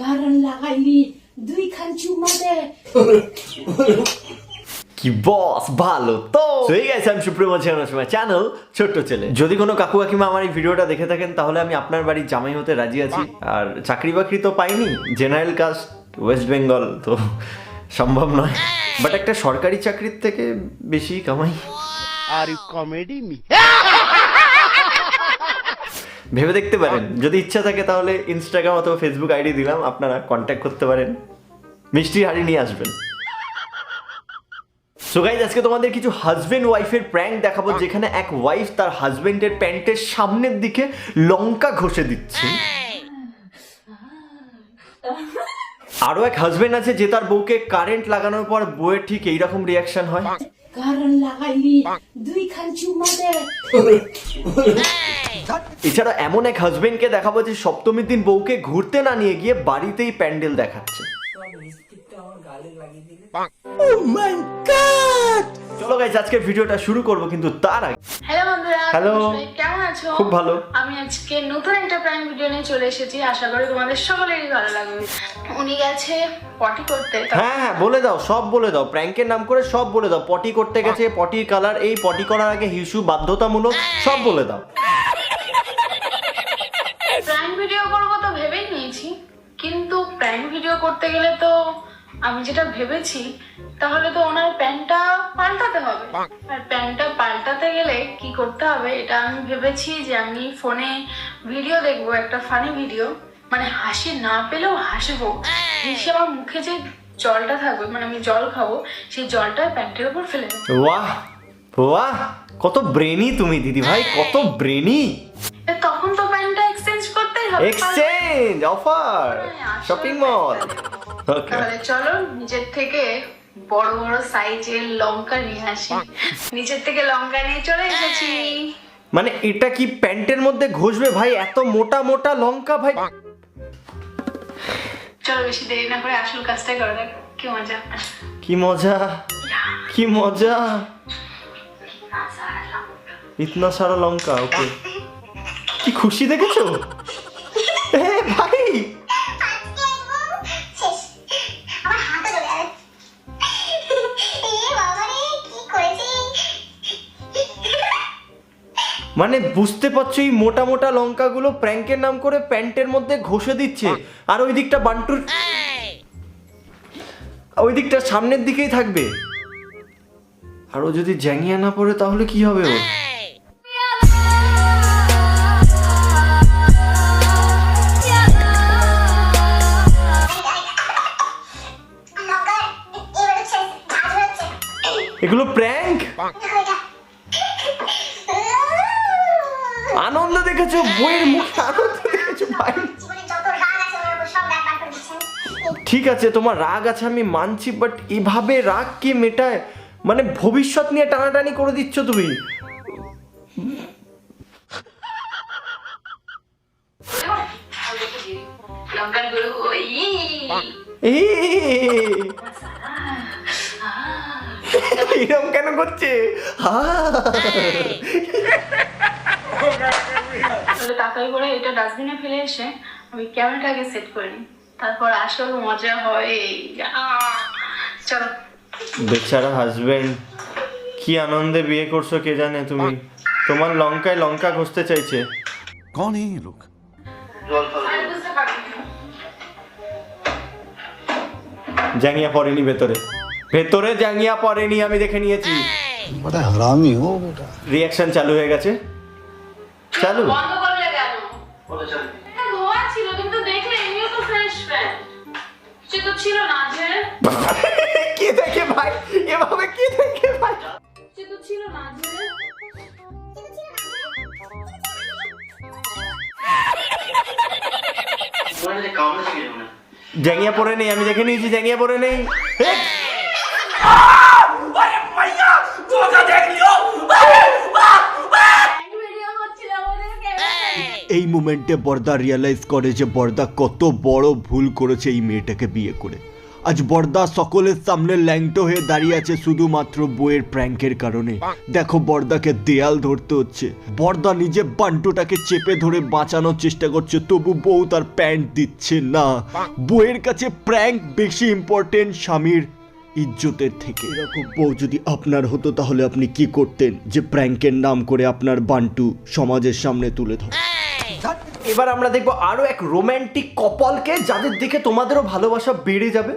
কারণ লাগাইলি দুই খান চুমা দে। কি বস ভালো তো। হয়ে গেছে আমি সুপ্রিম সময় চ্যানেল ছোট্ট ছেলে যদি কোনো কাকু কাকিমা আমার এই ভিডিওটা দেখে থাকেন তাহলে আমি আপনার বাড়ির জামাই হতে রাজি আছি। আর চাকরি বাকরি তো পাইনি জেনারেল কাস্ট ওয়েস্ট বেঙ্গল তো সম্ভব নয়। বাট একটা সরকারি চাকরির থেকে বেশি কামাই। আর কমেডি me? ভেবে দেখতে পারেন। যদি ইচ্ছা থাকে তাহলে ইনস্টাগ্রাম অথবা ফেসবুক আইডি দিলাম আপনারা কন্ট্যাক্ট করতে পারেন। মিষ্টি হাড়ি নিয়ে আসবেন। সো গাইজ আজকে তোমাদের কিছু হাজবেন্ড ওয়াইফের প্র্যাঙ্ক দেখাবো যেখানে এক ওয়াইফ তার হাজবেন্ডের প্যান্টের সামনের দিকে লঙ্কা ঘষে দিচ্ছে। আরও এক হাজবেন্ড আছে যে তার বউকে কারেন্ট লাগানোর পর বউয়ের ঠিক এইরকম রিয়াকশন হয়। কারণ লাগাইলি দুই খান চুমা দে। এছাড়া এমন এক হাজবেন্ডকে দেখাবো যে সপ্তমীর দিন বউকে ঘুরতে না নিয়ে গিয়ে বাড়িতেই প্যান্ডেল দেখাচ্ছে। চলো গাইজ আজকে ভিডিওটা শুরু করব কিন্তু তার আগে। হ্যালো বন্ধুরা সবাই কেমন আছো? খুব ভালো। আমি আজকে নতুন একটা প্রাইম ভিডিও নিয়ে চলে এসেছি। আশা করি তোমাদের সকলেরই ভালো লাগবে। উনি গেছে পটি করতে হ্যাঁ হ্যাঁ বলে দাও সব বলে দাও। প্র্যাঙ্কের নাম করে সব বলে দাও। পটি করতে গেছে পটির কালার এই পটি করার আগে হিসু বাধ্যতামূলক সব বলে দাও প্রাইম ভিডিও করব তো ভেবেই নিয়েছি প্রাইম ভিডিও করতে গেলে তো আমি যেটা ভেবেছি তাহলে তো ওনার প্যান্টটা পাল্টাতে হবে। আর প্যান্টটা পাল্টাতে গেলে কি করতে হবে এটা আমি ভেবেছি যে আমি ফোনে ভিডিও দেখব একটা ফানি ভিডিও মানে হাসি না পেলেও হাসবো। হেসে আমার মুখে যে জলটা থাকবে মানে আমি জল খাব সেই জলটা প্যান্টের উপর ফেলে দেবো। বাহ বাহ কত ব্রেনি তুমি দিদি ভাই কত ব্রেনি তখন এক্সচেঞ্জ অফার শপিং মল তাহলে চলো নিজের থেকে বড় বড় সাইজের লঙ্কা নিয়ে আসি। নিচের থেকে লঙ্কা নিয়ে চলে এসেছি। মানে এটা কি প্যান্টের মধ্যে ঘষবে? ভাই এত মোটা মোটা লঙ্কা ভাই। চলো বেশি দেরি না করে আসল কাজটা করে কি মজা। কি মজা? কি মজা? ইতনা সারা লঙ্কা। ওকে কি খুশি দেখেছ? ভাই। মানে বুঝতে পারছ এই মোটা মোটা লঙ্কাগুলো প্র্যাঙ্কের নাম করে প্যান্টের মধ্যে ঘষে দিচ্ছে। আর ওই দিকটা বান্টুর ওই দিকটা সামনের দিকেই থাকবে। আর ও যদি জ্যাঙিয়া না পড়ে তাহলে কি হবে ওর এগুলো প্র্যাঙ্ক আনন্দ দেখেছ? বইয়ের মুখে আনন্দ দেখেছ ভাই? ঠিক আছে তোমার রাগ আছে আমি মানছি বাট এভাবে রাগ কি মেটায়? মানে ভবিষ্যৎ নিয়ে টানাটানি করে দিচ্ছ তুমি। এই। এরম কেন করছে তাকাই করে এটা ডাস্টবিনে ফেলে এসে আমি ক্যামেরাটাকে সেট করি। নিই তারপর আসল মজা হয় চলো। বেচারা হাজবেন্ড কি আনন্দে বিয়ে করছ কে জানে তুমি? তোমার লঙ্কায় লঙ্কা ঘষতে চাইছে। কোন এই লোক? জাঙ্গিয়া পড়েনি ভেতরে। ভেতরে জাঙ্গিয়া পরেনি আমি দেখে নিয়েছি। বড় হারামি ও বড় রিয়াকশন চালু হয়ে গেছে। চালু? বন্ধ করলে কেন? বলে ছিল দেখলে এমনিও তো ফ্রেশ ফ্রেশ তো ছিল না যে। কে দেখে ভাই? এভাবে দেখে ভাই? তো ছিল না যে। জাঙ্গিয়া পরে নেই আমি দেখে নিয়েছি জাঙ্গিয়া পরে নেই। মোমেন্টে বর্দা রিয়ালাইজ করে যে বর্দা কত বড় ভুল করেছে এই মেয়েটাকে বিয়ে করে। আজ বর্দা সকলের সামনে ল্যাংটো হয়ে দাঁড়িয়ে আছে শুধুমাত্র বইয়ের প্র্যাঙ্কের কারণে। দেখো বর্দাকে দেয়াল ধরতে হচ্ছে। বর্দা নিজে বান্টুটাকে চেপে ধরে বাঁচানোর চেষ্টা করছে, তবু বউ তার প্যান্ট দিচ্ছে না। বইয়ের কাছে প্র্যাঙ্ক বেশি ইম্পর্টেন্ট স্বামীর ইজ্জতের থেকে। এরকম বউ যদি আপনার হতো, তাহলে আপনি কি করতেন? যে প্র্যাঙ্কের নাম করে আপনার বান্টু সমাজের সামনে তুলে ধরে এবার আমরা দেখব আরও এক রোমান্টিক কপলকে যাদের দেখে তোমাদেরও ভালোবাসা বেড়ে যাবে।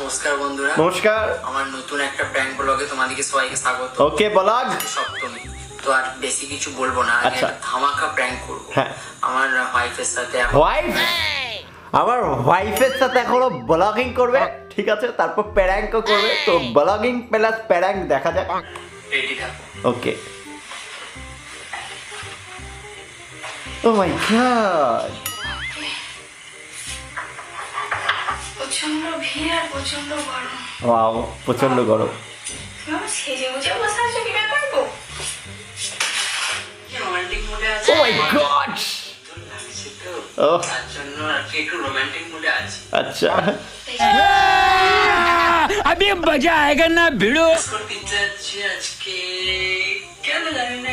নমস্কার বন্ধুরা। নমস্কার। আমার নতুন একটা প্র্যাঙ্ক ব্লগে তোমাদেরকে সবাইকে স্বাগত। ওকে বলাগ। সপ্তমী। তো আর বেশি কিছু বলব না আচ্ছা। একটা ধামাকা প্র্যাঙ্ক করব। হ্যাঁ। আমার ওয়াইফের সাথে এখন ওয়াইফ আমার ওয়াইফের সাথে এখনও ব্লগিং করবে ঠিক আছে? তারপর প্যারাঙ্কও করবে। তো ব্লগিং প্লাস প্যারাঙ্ক দেখা যাক। রেডি থাকো ওকে ও মাই গড প্রচণ্ড ভিড় আর প্রচণ্ড গরম। ওয়াও প্রচণ্ড গরম। সেজে গুজে বসে আছো কি ব্যাপার গো? রোমান্টিক মুডে ও আছে? My god oh. তার জন্য একটু রোমান্টিক মুডে আছি। আচ্ছা। করতে ইচ্ছা হচ্ছে আজকে কেন জানি না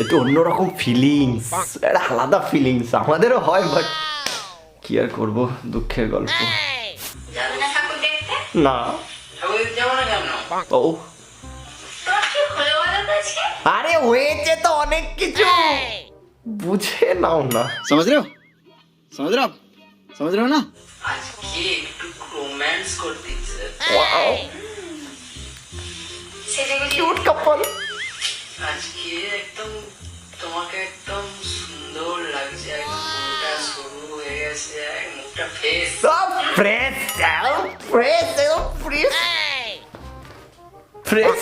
একটু অন্যরকম ফিলিংস একটা আলাদা ফিলিংস আমাদেরও হয় বাট কি আর করব? দুঃখের গল্প। না। ও আরে হয়েছে তো অনেক কিছু। বুঝে নাও না। সমাজ রেও রোম্যান্স করতে কিউট আজকে একদম তোমাকে একদম সুন্দর লাগছে একদম মুখটা সরু হয়ে গেছে মুখটা ফেস সব ফ্রেশ ফ্রেশ ফ্রেশ ফ্রেশ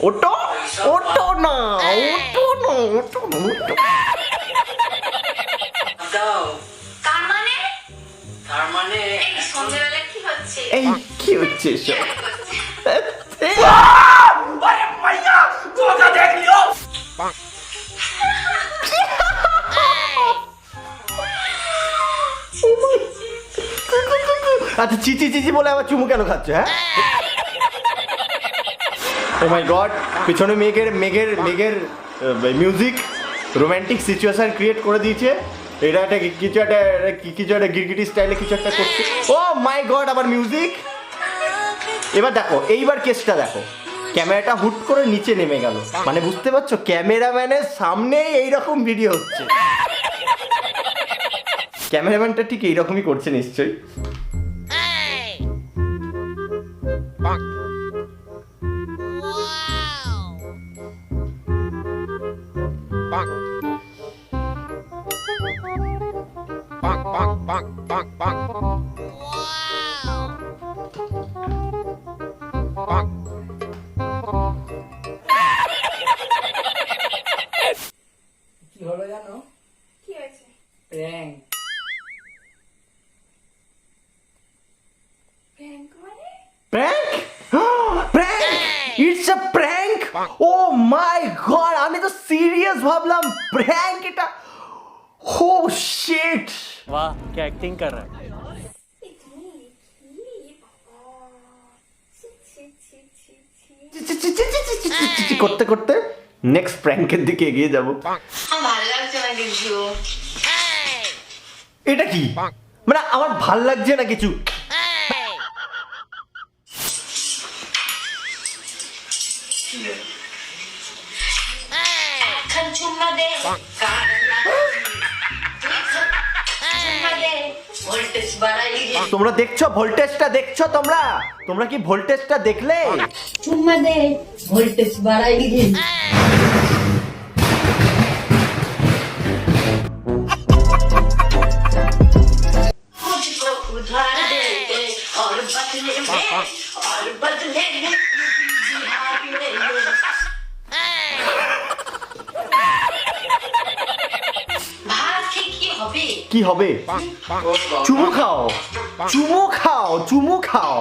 ওটো ওটো না ওটো না ওটো না ওটো দাও। তার মানে? তার মানে এই সন্ধ্যেবেলা কি হচ্ছে? এই কি হচ্ছে? এসব কি হচ্ছে? আচ্ছা চিচি চিচি বলে আবার চুমু কেন খাচ্ছে হ্যাঁ? ও মাই গড পিছনে মেঘের মেঘের মেঘের মিউজিক রোমান্টিক সিচুয়েশন ক্রিয়েট করে দিয়েছে। এটা একটা কিছু একটা কিছু একটা গিরগিটি স্টাইলে কিছু একটা করছে। ও মাই গড আবার মিউজিক এবার দেখো, এইবার কেসটা দেখো। ক্যামেরাটা হুট করে নিচে নেমে গেল। মানে বুঝতে পারছ, ক্যামেরাম্যানের সামনে এইরকম ভিডিও হচ্ছে। ক্যামেরাম্যানটা ঠিক এইরকমই করছে নিশ্চয়ই। শিট এই তুমি কি বাবা ছি ছি ছি ছি ছি করতে করতে নেক্সট প্র্যাঙ্কের দিকে এগিয়ে যাব আমার ভালো লাগছে না কিছু এটা কি মানে আমার ভালো লাগছে না কিছু এখন চুম্মা দে তোমরা দেখছ ভোল্টেজটা দেখছ তোমরা? তোমরা কি ভোল্টেজটা দেখলে? তোমাদের ভোল্টেজ বাড়াই কি হবে? চুমু খাও। চুমু খাও চুমু খাও।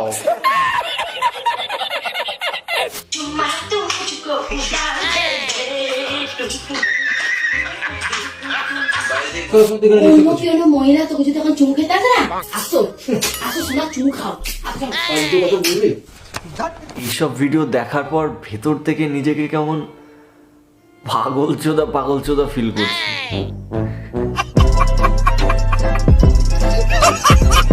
এইসব ভিডিও দেখার পর ভেতর থেকে নিজেকে কেমন পাগল চোদা পাগল চোদা ফিল করছি। Ha ha ha!